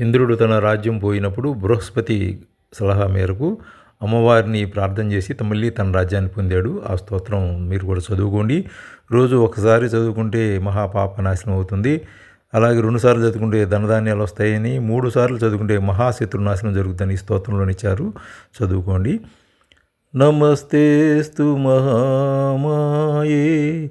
ఇంద్రుడు తన రాజ్యం పోయినప్పుడు బృహస్పతి సలహా మేరకు అమ్మవారిని ప్రార్థన చేసి త- మళ్ళీ తన రాజ్యాన్ని పొందాడు. ఆ స్తోత్రం మీరు కూడా చదువుకోండి. రోజు ఒకసారి చదువుకుంటే మహాపాప నాశనం అవుతుంది. అలాగే రెండుసార్లు చదువుకుంటే ధనధాన్యాలు వస్తాయని మూడు సార్లు చదువుకుంటే మహాశత్రు నాశనం జరుగుతుందని ఈ స్తోత్రంలో ఇచ్చారు. చదువుకోండి. నమస్తేస్తు మహామాయే.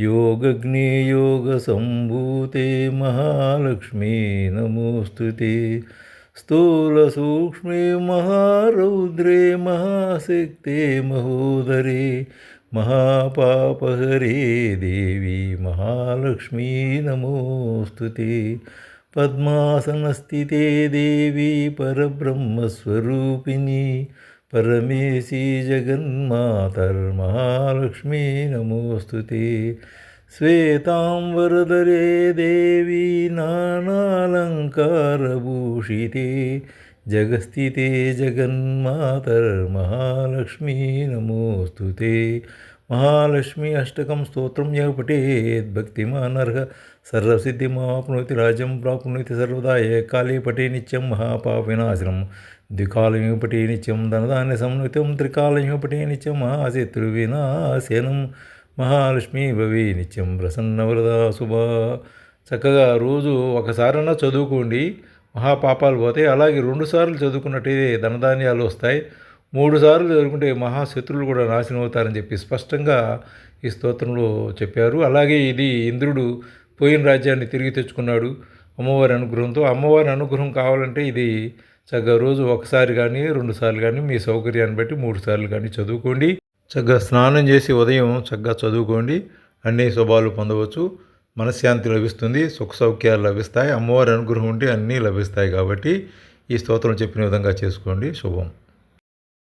योगग्नियोगसम्भूते महालक्ष्मी नमोऽस्तु ते। स्थूलसूक्ष्मे महारौद्रे महाशक्ते महोदरे। महापापहरे देवी महालक्ष्मी नमोऽस्तु ते। पद्मासनस्थिते देवी परब्रह्मस्वरूपिणी। परमेशी जगन्मातर्महालक्ष्मी नमोऽस्तु ते। श्वेतां वरदरे देवी नानालङ्कारभूषिते। जगस्थिते जगन्मातर्महालक्ष्मी नमोऽस्तु ते। మహాలక్ష్మి అష్టకం స్తోత్రం యः పఠేత్ భక్తిమానర్హ సర్వసిద్ధిమాప్నోతి రాజ్యం ప్రాప్నోతి సర్వదా ఏకాళీపటి పఠే నిత్యం మహాపాపినాశనం ద్వికాలమే పఠే నిత్యం ధనధాన్య సంయుతం త్రికాలమే పఠే నిత్యం మహాశత్రువినాశనం మహాలక్ష్మి భవి నిత్యం ప్రసన్నవరదా శుభ. చక్కగా రోజు ఒకసారన్నా చదువుకోండి. మహాపాపాలు పోతాయి. అలాగే రెండుసార్లు చదువుకున్నట్టయితే ధనధాన్యాలు వస్తాయి. మూడు సార్లు చదువుకుంటే మహాశత్రువులు కూడా నాశనం అవుతారని చెప్పి స్పష్టంగా ఈ స్తోత్రంలో చెప్పారు. అలాగే ఇది ఇంద్రుడు పోయిన రాజ్యాన్ని తిరిగి తెచ్చుకున్నాడు అమ్మవారి అనుగ్రహంతో. అమ్మవారి అనుగ్రహం కావాలంటే ఇది చక్కగా రోజు ఒకసారి కానీ రెండు సార్లు కానీ మీ సౌకర్యాన్ని బట్టి మూడు సార్లు కానీ చదువుకోండి. చక్కగా స్నానం చేసి ఉదయం చక్కగా చదువుకోండి. అన్ని శుభాలు పొందవచ్చు. మనశ్శాంతి లభిస్తుంది. సుఖ సౌఖ్యాలు లభిస్తాయి. అమ్మవారి అనుగ్రహం ఉంటే అన్నీ లభిస్తాయి కాబట్టి ఈ స్తోత్రం చెప్పిన విధంగా చేసుకోండి. శుభం.